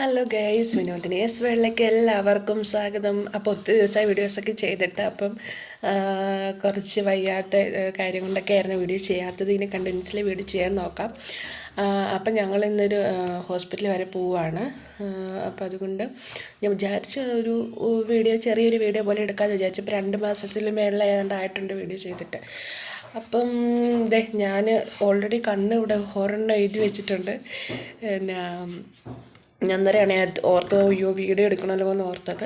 Hello guys Vinodini എസ് വേളിലേക്ക് എല്ലാവർക്കും സ്വാഗതം. അപ്പോൾ ഒത്തിരി ദിവസമായി വീഡിയോസൊക്കെ ചെയ്തിട്ട് അപ്പം കുറച്ച് വയ്യാത്ത കാര്യം കൊണ്ടൊക്കെ ആയിരുന്നു വീഡിയോ ചെയ്യാത്തത്. ഇനി കണ്ടിന്യൂസ്ലി വീഡിയോ ചെയ്യാൻ നോക്കാം. അപ്പം ഞങ്ങൾ ഇന്നൊരു ഹോസ്പിറ്റലിൽ വരെ പോവുകയാണ് അപ്പം അതുകൊണ്ട് ഞാൻ വിചാരിച്ച ഒരു വീഡിയോ ചെറിയൊരു വീഡിയോ പോലെ എടുക്കാമെന്ന് വിചാരിച്ചു. ഇപ്പോൾ രണ്ട് മാസത്തിൽ മേളിൽ ഏതാണ്ട് ആയിട്ടുണ്ട് വീഡിയോ ചെയ്തിട്ട്. അപ്പം ദേ ഞാൻ ഓൾറെഡി കണ്ണ് ഇവിടെ ഹൊറണ്ണം എഴുതി വെച്ചിട്ടുണ്ട്. പിന്നെ ഞാൻ അന്നേരമാണ് ഞാൻ ഓർത്തത് അയ്യോ വീഡിയോ എടുക്കണമല്ലോ എന്ന് ഓർത്തത്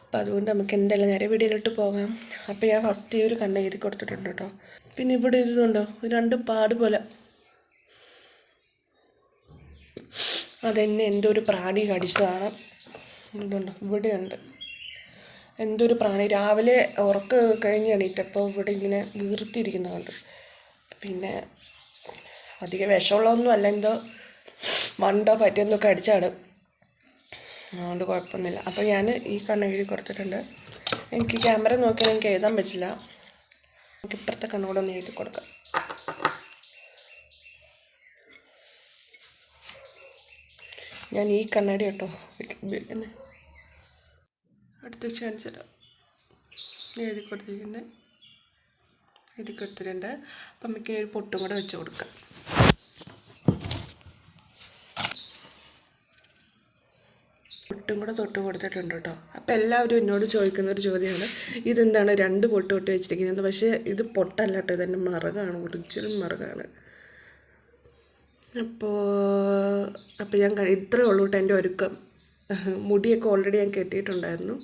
അപ്പം അതുകൊണ്ട് നമുക്ക് എന്തായാലും നേരെ വീഡിയോയിലോട്ട് പോകാം. അപ്പോൾ ഞാൻ ഫസ്റ്റ് ഈ ഒരു കണ്ണ് എഴുതി കൊടുത്തിട്ടുണ്ട് കേട്ടോ. പിന്നെ ഇവിടെ ഇതുണ്ടോ? രണ്ട് പാട് പോലെ. അതെന്നെ എന്തോ ഒരു പ്രാണി കടിച്ചതാണ്. ഇതുണ്ടോ? ഇവിടെയുണ്ട്. എന്തോ ഒരു പ്രാണി. രാവിലെ ഉറക്ക കഴിഞ്ഞ് എണീറ്റപ്പോൾ ഇവിടെ ഇങ്ങനെ വീർത്തിരിക്കുന്നുണ്ട് പിന്നെ അധികം വിഷമുള്ളതൊന്നും അല്ല. എന്തോ മണ്ടോ പറ്റിയെന്നൊക്കെ അടിച്ചാണ്. അതുകൊണ്ട് കുഴപ്പമൊന്നുമില്ല. അപ്പോൾ ഞാൻ ഈ കണ്ണ് എഴുതി കൊടുത്തിട്ടുണ്ട്. എനിക്ക് ക്യാമറ നോക്കിയാൽ എനിക്ക് എഴുതാൻ പറ്റില്ല. എനിക്ക് ഇപ്പുറത്തെ കണ്ണുകൂടെ ഒന്ന് എഴുതി കൊടുക്കാം. ഞാൻ ഈ കണ്ണാടി കേട്ടോ ഉപയോഗിക്കുന്നത് അടുത്ത് തരാം. എഴുതി കൊടുത്തിരിക്കുന്നത് എഴുതി കൊടുത്തിട്ടുണ്ട്. അപ്പം മിക്ക ഒരു പൊട്ടും കൂടെ വെച്ച് കൊടുക്കാം. പൊട്ടും കൂടെ തൊട്ട് കൊടുത്തിട്ടുണ്ട് കേട്ടോ. അപ്പോൾ എല്ലാവരും എന്നോട് ചോദിക്കുന്ന ഒരു ചോദ്യമാണ് ഇതെന്താണ് രണ്ട് പൊട്ട് തൊട്ട് വെച്ചിരിക്കുന്നത്? പക്ഷേ ഇത് പൊട്ടല്ല കേട്ടോ ഇതെന്റെ മറുകാണ് ഒറിജിനൽ മറുകാണ്. അപ്പോൾ അപ്പോൾ ഞാൻ ഇത്രയേ ഉള്ളൂ കേട്ടോ എന്റെ ഒരുക്കം. മുടിയൊക്കെ ഓൾറെഡി ഞാൻ കെട്ടിയിട്ടുണ്ടായിരുന്നു.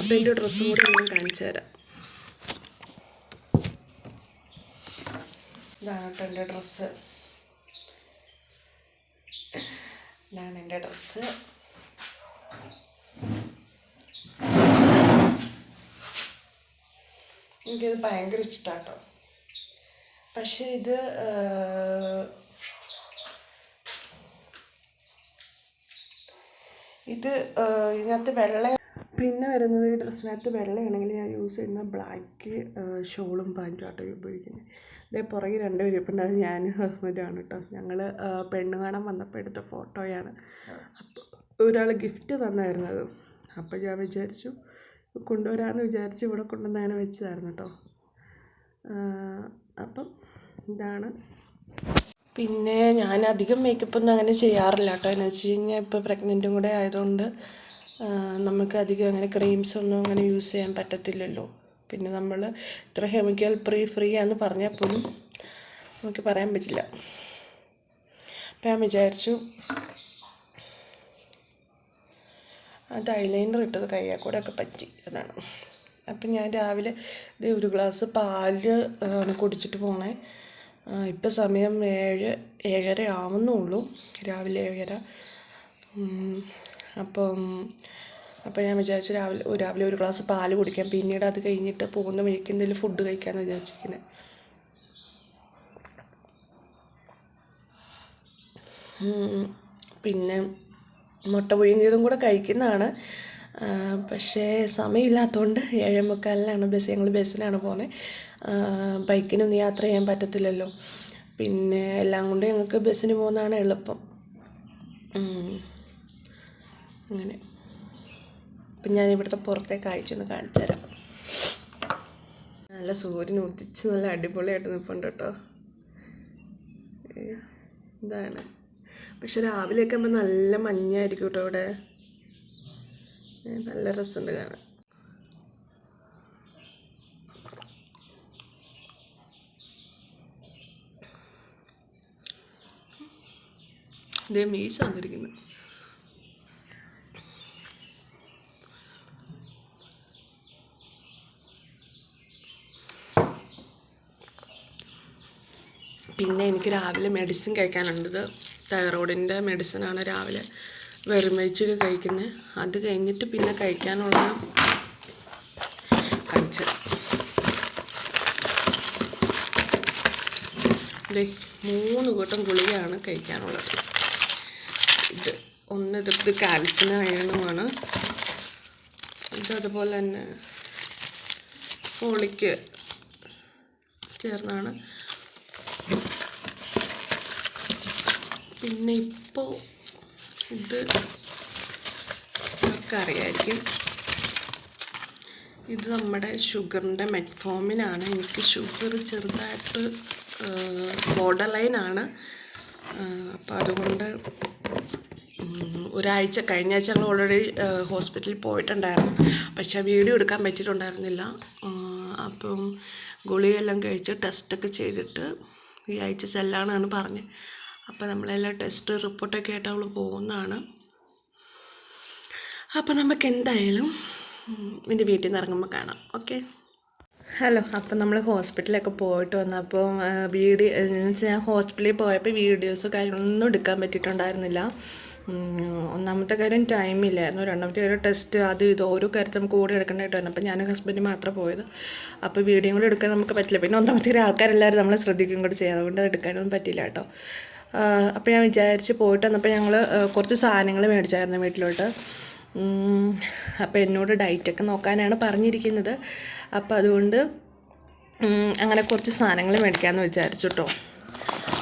അപ്പോൾ എന്റെ ഡ്രസ്സും കൂടെ ഞാൻ കാണിച്ചു തരാം. ഇതാണ് കേട്ടോ എന്റെ ഡ്രസ്സ്. ഇതാണ് എന്റെ ഡ്രസ്സ്. എനിക്കിത് ഭയങ്കര ഇഷ്ടമാണ് കേട്ടോ പക്ഷേ ഇത് ഇത് ഇതിനകത്ത് വെള്ള പിന്നെ വരുന്നത് ഈ ഡ്രസ്സിനകത്ത് വെള്ളയാണെങ്കിൽ ഞാൻ യൂസ് ചെയ്യുന്ന ബ്ലാക്ക് ഷോളും പാന്റും ആട്ടോ ഉപയോഗിക്കുന്നത്. ഇതേ പുറകെ രണ്ട് ഇപ്പം അത് ഞാൻ ഹസ്ബൻഡാണ് കേട്ടോ ഞങ്ങൾ പെണ്ണ് കാണാൻ വന്നപ്പോൾ എടുത്ത ഫോട്ടോയാണ്. അപ്പോൾ ഒരാൾ ഗിഫ്റ്റ് തന്നായിരുന്നത് അപ്പോൾ ഞാൻ വിചാരിച്ചു കൊണ്ടുവരാമെന്ന് വിചാരിച്ച് ഇവിടെ കൊണ്ടുവന്ന് അങ്ങനെ വെച്ചതായിരുന്നു കേട്ടോ. അപ്പം ഇതാണ്. പിന്നെ ഞാൻ അധികം മേക്കപ്പ് ഒന്നും അങ്ങനെ ചെയ്യാറില്ല കേട്ടോ. എന്ന് വെച്ച് കഴിഞ്ഞാൽ ഇപ്പോൾ പ്രഗ്നന്റും കൂടെ ആയതുകൊണ്ട് നമുക്ക് അധികം അങ്ങനെ ക്രീംസ് ഒന്നും അങ്ങനെ യൂസ് ചെയ്യാൻ പറ്റത്തില്ലല്ലോ. പിന്നെ നമ്മൾ ഇത്ര കെമിക്കൽ ഫ്രീ ഫ്രീ ആണെന്ന് പറഞ്ഞാൽ പോലും നമുക്ക് പറയാൻ പറ്റില്ല. അപ്പം ഞാൻ വിചാരിച്ചു അത് ഐലൈനർ ഇട്ടത് കയ്യാൽ കൂടെ ഒക്കെ പറ്റി അതാണ്. അപ്പം ഞാൻ രാവിലെ ഒരു ഗ്ലാസ് പാൽ കുടിച്ചിട്ട് പോണേ. ഇപ്പം സമയം ഏഴ് ഏഴര ആവുന്നുള്ളൂ. രാവിലെ ഏഴര. അപ്പം അപ്പം ഞാൻ വിചാരിച്ചു രാവിലെ രാവിലെ ഒരു ഗ്ലാസ് പാൽ കുടിക്കാം. പിന്നീട് അത് കഴിഞ്ഞിട്ട് പോകുന്ന വഴിക്ക് എന്തെങ്കിലും ഫുഡ് കഴിക്കാമെന്ന് വിചാരിച്ചിരിക്കുന്നത്. പിന്നെ മുട്ട പുഴുങ്ങിയതും കൂടെ കഴിക്കുന്നതാണ്. പക്ഷേ സമയമില്ലാത്തതുകൊണ്ട് ഏഴേ ബസ് ഞങ്ങൾ ബസ്സിനാണ് പോകുന്നത് ബൈക്കിനൊന്നും യാത്ര ചെയ്യാൻ പറ്റത്തില്ലല്ലോ. പിന്നെ എല്ലാം കൊണ്ട് ഞങ്ങൾക്ക് ബസ്സിന് പോകുന്നതാണ് എളുപ്പം. അങ്ങനെ. അപ്പം ഞാൻ ഇവിടുത്തെ പുറത്തെ കാഴ്ച ഒന്ന് കാണിച്ചു തരാം. നല്ല സൂര്യൻ ഉദിച്ച് നല്ല അടിപൊളിയായിട്ട് നിൽപ്പുണ്ട് കേട്ടോ. ഇതാണ്. പക്ഷെ രാവിലെയൊക്കെ ആകുമ്പോൾ നല്ല മഞ്ഞായിരിക്കും കേട്ടോ ഇവിടെ നല്ല രസമുണ്ട് കാണാൻ. ഇതേ മീശ വന്നിരിക്കുന്നു. പിന്നെ എനിക്ക് രാവിലെ മെഡിസിൻ കഴിക്കാനുള്ളത് തൈറോയിഡിന്റെ മെഡിസിനാണ് രാവിലെ വെറും കഴിക്കുന്നത് അത് കഴിഞ്ഞിട്ട് പിന്നെ കഴിക്കാനുള്ളത് കഞ്ച മൂന്ന് കൂട്ടം ഗുളികയാണ് കഴിക്കാനുള്ളത്. ഇത് ഒന്ന് ഇത് കാൽസ്യം അയണുമാണ്. ഇത് അതുപോലെ തന്നെ ഫോളിക്ക് ചേർന്നാണ്. പിന്നെ ഇപ്പോൾ ഇത് നമുക്കറിയായിരിക്കും. ഇത് നമ്മുടെ ഷുഗറിന്റെ മെറ്റ്ഫോമിനാണ്. എനിക്ക് ഷുഗർ ചെറുതായിട്ട് ബോർഡർ ലൈനാണ് അപ്പോൾ അതുകൊണ്ട് ഒരാഴ്ച കഴിഞ്ഞ ആഴ്ച ഞങ്ങൾ ഓൾറെഡി ഹോസ്പിറ്റലിൽ പോയിട്ടുണ്ടായിരുന്നു. പക്ഷേ വീഡിയോ എടുക്കാൻ പറ്റിയിട്ടുണ്ടായിരുന്നില്ല. അപ്പം ഗുളികയെല്ലാം കഴിച്ച് ടെസ്റ്റൊക്കെ ചെയ്തിട്ട് ഈ ആഴ്ച ചെല്ലാനാണ് പറഞ്ഞത്. അപ്പോൾ നമ്മളെല്ലാം ടെസ്റ്റ് റിപ്പോർട്ടൊക്കെ ആയിട്ട് അവൾ പോകുന്നതാണ്. അപ്പോൾ നമുക്ക് എന്തായാലും ഇതിന്റെ വീട്ടിൽ നിന്ന് ഇറങ്ങുമ്പോൾ കാണാം. ഓക്കെ ഹലോ അപ്പം നമ്മൾ ഹോസ്പിറ്റലൊക്കെ പോയിട്ട് വന്നപ്പോൾ വീഡിയോ എന്ന് വെച്ചാൽ ഞാൻ ഹോസ്പിറ്റലിൽ പോയപ്പോൾ വീഡിയോസോ കാര്യങ്ങളൊന്നും എടുക്കാൻ പറ്റിയിട്ടുണ്ടായിരുന്നില്ല. ഒന്നാമത്തെ കാര്യം ടൈമില്ലായിരുന്നു രണ്ടാമത്തെ കാര്യം ടെസ്റ്റ് അത് ഇത് ഓരോ കാര്യത്തിൽ നമുക്ക് ഓടി വന്നു. അപ്പോൾ ഞാൻ ഹസ്ബൻഡ് മാത്രമേ പോയത്. അപ്പോൾ വീഡിയോ കൂടെ എടുക്കാൻ നമുക്ക് പറ്റില്ല. പിന്നെ ഒന്നാമത്തെ കാര്യം ആൾക്കാരെല്ലാവരും നമ്മളെ ശ്രദ്ധിക്കുകയും കൂടെ ചെയ്യും അതുകൊണ്ട് അത് എടുക്കാനൊന്നും പറ്റില്ല കേട്ടോ. അപ്പോൾ ഞാൻ വിചാരിച്ച് പോയിട്ട് വന്നപ്പോൾ ഞങ്ങൾ കുറച്ച് സാധനങ്ങൾ മേടിച്ചായിരുന്നു വീട്ടിലോട്ട്. അപ്പോൾ എന്നോട് ഡയറ്റൊക്കെ നോക്കാനാണ് പറഞ്ഞിരിക്കുന്നത്. അപ്പോൾ അതുകൊണ്ട് അങ്ങനെ കുറച്ച് സാധനങ്ങൾ മേടിക്കാമെന്ന് വിചാരിച്ചു കേട്ടോ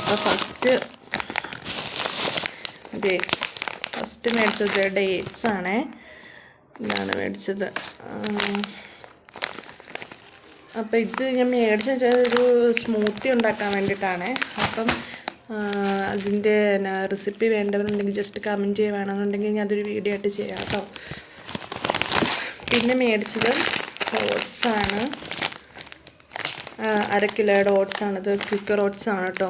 അപ്പോൾ ഫസ്റ്റ് അതെ ഫസ്റ്റ് മേടിച്ചത് ഡേറ്റ്സ് ആണേ. ഇതാണ് മേടിച്ചത്. അപ്പോൾ ഇത് ഞാൻ മേടിച്ച വെച്ചാൽ ഒരു സ്മൂത്തി ഉണ്ടാക്കാൻ വേണ്ടിയിട്ടാണ് അപ്പം അതിന്റെ റെസിപ്പി വേണ്ടവരുണ്ടെങ്കിൽ ജസ്റ്റ് കമന്റ് ചെയ്യുക വേണമെന്നുണ്ടെങ്കിൽ ഞാൻ അതൊരു വീഡിയോ ആയിട്ട് ചെയ്യാം കേട്ടോ. പിന്നെ മേടിച്ചത് ഓട്സാണ് അര കിലോയുടെ ഓട്സ് ഇത് ക്വിക്കർ ഓട്സ് ആണ് കേട്ടോ.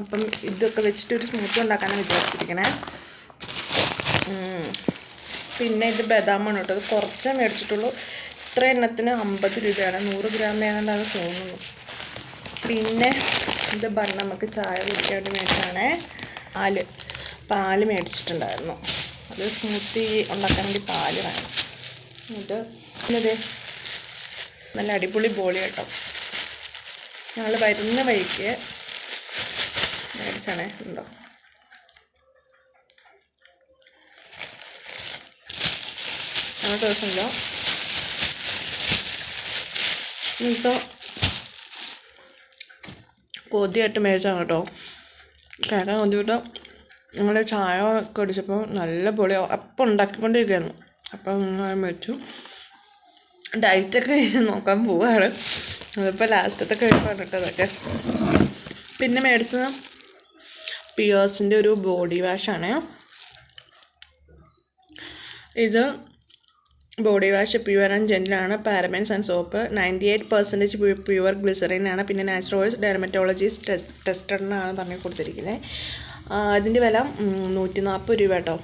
അപ്പം ഇതൊക്കെ വെച്ചിട്ട് ഒരു സ്മൂത്തി ഉണ്ടാക്കാനാണ് വിചാരിച്ചിരിക്കണേ. പിന്നെ ഇത് ബദാമാണ് കേട്ടോ. ഇത് കുറച്ചേ മേടിച്ചിട്ടുള്ളൂ. ഇത്ര എണ്ണത്തിന് അമ്പത് രൂപയാണ്. നൂറ് ഗ്രാം വേണമെന്നാണ് തോന്നുന്നു. പിന്നെ ഇത് പറഞ്ഞ നമുക്ക് ചായ കുടിക്കാൻ വേണ്ടി മേടിച്ചാണേ പാൽ. പാൽ മേടിച്ചിട്ടുണ്ടായിരുന്നു. അത് സ്മൂത്തി ഉണ്ടാക്കാൻ വേണ്ടി പാൽ വേണം. എന്നിട്ട് ഇത് നല്ല അടിപൊളി ബോളി കേട്ടോ. ഞങ്ങൾ വരുന്ന വഴിക്ക് മേടിച്ചാണേ ഉണ്ടോ? ഞങ്ങൾ ദിവസമില്ല ഇപ്പോൾ കൊതിയായിട്ട് മേടിച്ചാണ് കേട്ടോ. കേൾക്കാൻ കൊതിയിട്ട് ഞങ്ങൾ ചായ ഒക്കെ അടിച്ചപ്പോൾ നല്ല പൊളി അപ്പം ഉണ്ടാക്കിക്കൊണ്ടിരിക്കുകയായിരുന്നു അപ്പം ഞാൻ മേടിച്ചു. ഡയറ്റൊക്കെ നോക്കാൻ പോവാണ്. അതിപ്പോൾ ലാസ്റ്റത്തെ കഴിപ്പാണ് കേട്ടോ അതൊക്കെ. പിന്നെ മേടിച്ചത് പിയേഴ്സിന്റെ ഒരു ബോഡി വാഷാണ് ഇത് body wash pure and ജെന്റിലാണ് parabens and soap. Ninety eight percentage pure glycerine ആണ്. പിന്നെ നാച്ചുറൽ ഓയിൽസ് ഡെർമറ്റോളജിസ്റ്റ് ടെസ്റ്റഡ് എന്നാണ് പറഞ്ഞു കൊടുത്തിരിക്കുന്നത് അതിന്റെ വില നൂറ്റി നാൽപ്പത് രൂപ കേട്ടോ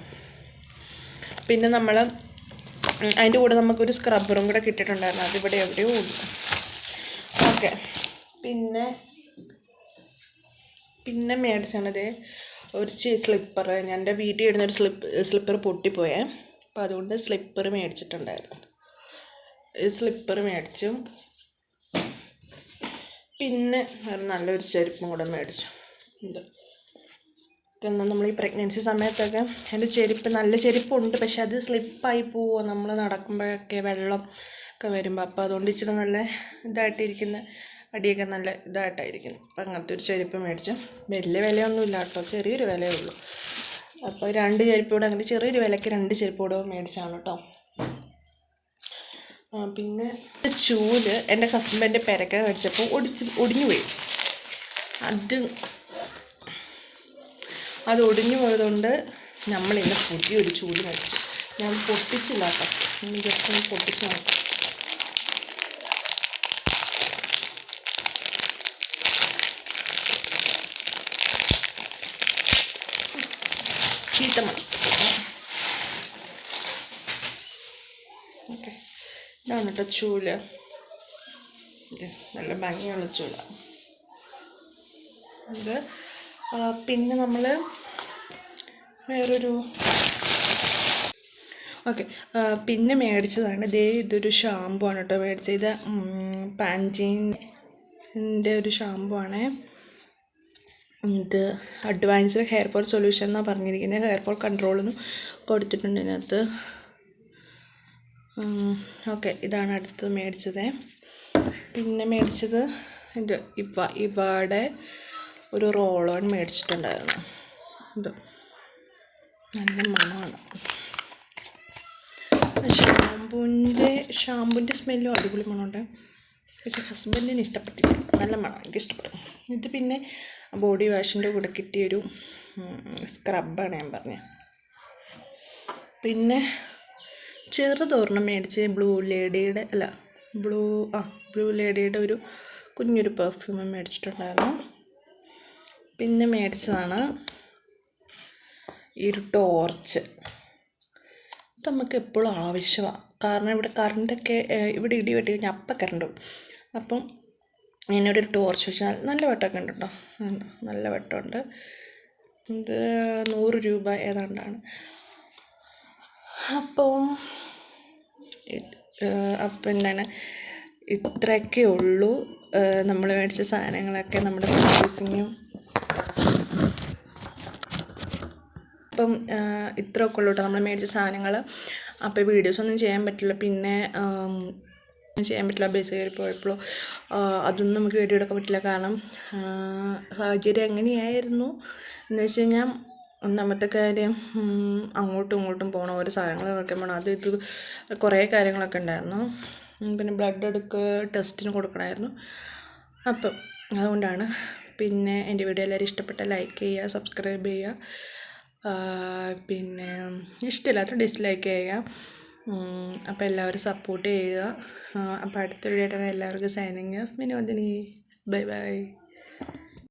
പിന്നെ നമ്മൾ അതിന്റെ കൂടെ നമുക്കൊരു സ്ക്രബ്ബറും കൂടെ കിട്ടിയിട്ടുണ്ടായിരുന്നു. അതിവിടെ എവിടെയോ ഉണ്ട്. ഓക്കെ. പിന്നെ പിന്നെ മേടിച്ചാണത് ഒരു സ്ലിപ്പർ ഞാൻ എന്റെ വീട്ടിൽ ഇടുന്ന ഒരു സ്ലിപ്പ് സ്ലിപ്പർ പൊട്ടിപ്പോയേ. അപ്പോൾ അതുകൊണ്ട് സ്ലിപ്പർ മേടിച്ചിട്ടുണ്ടായിരുന്നു. സ്ലിപ്പർ മേടിച്ചു. പിന്നെ നല്ലൊരു ചെരുപ്പും കൂടെ മേടിച്ചു. എന്താ നമ്മൾ ഈ പ്രഗ്നൻസി സമയത്തൊക്കെ എന്റെ ചെരുപ്പ് നല്ല ചെരുപ്പുണ്ട്. പക്ഷെ അത് സ്ലിപ്പായി പോവുക. നമ്മൾ നടക്കുമ്പോഴൊക്കെ വെള്ളം ഒക്കെ വരുമ്പോൾ അപ്പോൾ അതുകൊണ്ട് ഇച്ചിരി നല്ല ഇതായിട്ടിരിക്കുന്ന അടിയൊക്കെ നല്ല ഇതായിട്ടായിരിക്കുന്നു. അപ്പം അങ്ങനത്തെ ഒരു ചെരുപ്പ് മേടിച്ചു. വലിയ വിലയൊന്നുമില്ല കേട്ടോ. ചെറിയൊരു വിലയേ ഉള്ളൂ. അപ്പോൾ രണ്ട് ചെരുപ്പ് കൂടെ അങ്ങനെ ചെറിയൊരു വിലയ്ക്ക് രണ്ട് ചെരുപ്പ് കൂടെ മേടിച്ചാണ് കേട്ടോ പിന്നെ ചൂൽ എന്റെ ഹസ്ബൻഡ് പെരക്ക വെച്ചപ്പോൾ ഒടിച്ച് ഒടിഞ്ഞു പോയി. അത് അത് ഒടിഞ്ഞു പോയതുകൊണ്ട് നമ്മളിന്ന് പുതിയൊരു ചൂൽ മേടിച്ചു. ഞാൻ പൊട്ടിച്ചില്ല ജസ്റ്റ് ഒന്ന് പൊട്ടിച്ചു നോക്കാം. ചീത്തമണം ഓക്കെ. ഇതാണ് കേട്ടോ ചൂൽ. നല്ല ഭംഗിയുള്ള ചൂല. അത് പിന്നെ നമ്മൾ വേറൊരു ഓക്കെ. പിന്നെ മേടിച്ചതാണ്. ഇതേ ഇതൊരു ഷാമ്പു ആണ് കേട്ടോ മേടിച്ചത്. ഇത് പാന്റീന്റെ ഒരു ഷാമ്പു ആണ് ഇത് അഡ്വാൻസ്ഡ് ഹെയർ ഫോൾ സൊല്യൂഷൻ എന്നാണ് പറഞ്ഞിരിക്കുന്നത് ഹെയർ ഫോൾ കൺട്രോളൊന്നും കൊടുത്തിട്ടുണ്ട് ഇതിനകത്ത്. ഓക്കെ ഇതാണ് അടുത്തത് മേടിച്ചത്. പിന്നെ മേടിച്ചത് ഇത് ഇവ ഇവയുടെ ഒരു റോളോൺ മേടിച്ചിട്ടുണ്ടായിരുന്നു. ഇത് നല്ല മണമാണ്. ഷാമ്പൂവിന്റെ ഷാമ്പൂവിന്റെ സ്മെല്ലും അടിപൊളി മണമുണ്ട്. പക്ഷേ ഹസ്ബൻഡിന് ഇഷ്ടപ്പെട്ടില്ല. നല്ല മണം എനിക്ക് ഇഷ്ടപ്പെട്ടു. ഇത് പിന്നെ ബോഡി വാഷിന്റെ കൂടെ കിട്ടിയൊരു സ്ക്രബാണ് ഞാൻ പറഞ്ഞത് പിന്നെ ചെറുതോർണം മേടിച്ച് ബ്ലൂ ലേഡിയുടെ അല്ല ബ്ലൂ ആ ബ്ലൂ ലേഡിയുടെ ഒരു കുഞ്ഞൊരു പെർഫ്യൂം മേടിച്ചിട്ടുണ്ടായിരുന്നു. പിന്നെ മേടിച്ചതാണ് ഈ ഒരു ടോർച്ച് ഇത് നമുക്ക് എപ്പോഴും ആവശ്യമാണ്. കാരണം ഇവിടെ കറണ്ടൊക്കെ ഇവിടെ ഇടി വെട്ടി കഴിഞ്ഞാൽ അപ്പം കറണ്ട് അപ്പം എന്നോട് ഒരു ടോർച്ച് വെച്ച് നല്ല വെട്ടമൊക്കെ ഉണ്ട് കേട്ടോ. നല്ല വെട്ടമുണ്ട്. ഇത് നൂറ് രൂപ ഏതാണ്ടാണ്. അപ്പോൾ അപ്പം എന്താണ്? ഇത്രയൊക്കെ ഉള്ളൂ. നമ്മൾ മേടിച്ച സാധനങ്ങളൊക്കെ നമ്മുടെ പർച്ചേസിങ്ങും അപ്പം ഇത്രയൊക്കെ ഉള്ളൂ കേട്ടോ. നമ്മൾ മേടിച്ച സാധനങ്ങൾ അപ്പോൾ വീഡിയോസ് ഒന്നും ചെയ്യാൻ പറ്റില്ല. പിന്നെ ചെയ്യാൻ പറ്റില്ല. ബസ് കയറി പോയപ്പോൾ അതൊന്നും നമുക്ക് വീഡിയോ എടുക്കാൻ പറ്റില്ല. കാരണം സാഹചര്യം എങ്ങനെയായിരുന്നു? എന്ന് വെച്ച് കഴിഞ്ഞാൽ ഒന്നാമത്തെ കാര്യം അങ്ങോട്ടും ഇങ്ങോട്ടും പോകണം ഓരോ സാധനങ്ങൾ വെക്കാൻ പോകണം അത് ഇത് കുറേ കാര്യങ്ങളൊക്കെ ഉണ്ടായിരുന്നു. പിന്നെ ബ്ലഡ് എടുക്ക് ടെസ്റ്റിന് കൊടുക്കണമായിരുന്നു. അപ്പം അതുകൊണ്ടാണ്. പിന്നെ എന്റെ വീഡിയോ എല്ലാവരും ഇഷ്ടപ്പെട്ട ലൈക്ക് ചെയ്യുക സബ്സ്ക്രൈബ് ചെയ്യുക. പിന്നെ ഇഷ്ടമില്ലാത്ത ഡിസ്ലൈക്ക് ചെയ്യുക. അപ്പോൾ എല്ലാവരും സപ്പോർട്ട് ചെയ്യുക. അപ്പോൾ അടുത്ത വീഡിയോ എല്ലാവർക്കും signing off Vinodini bye bye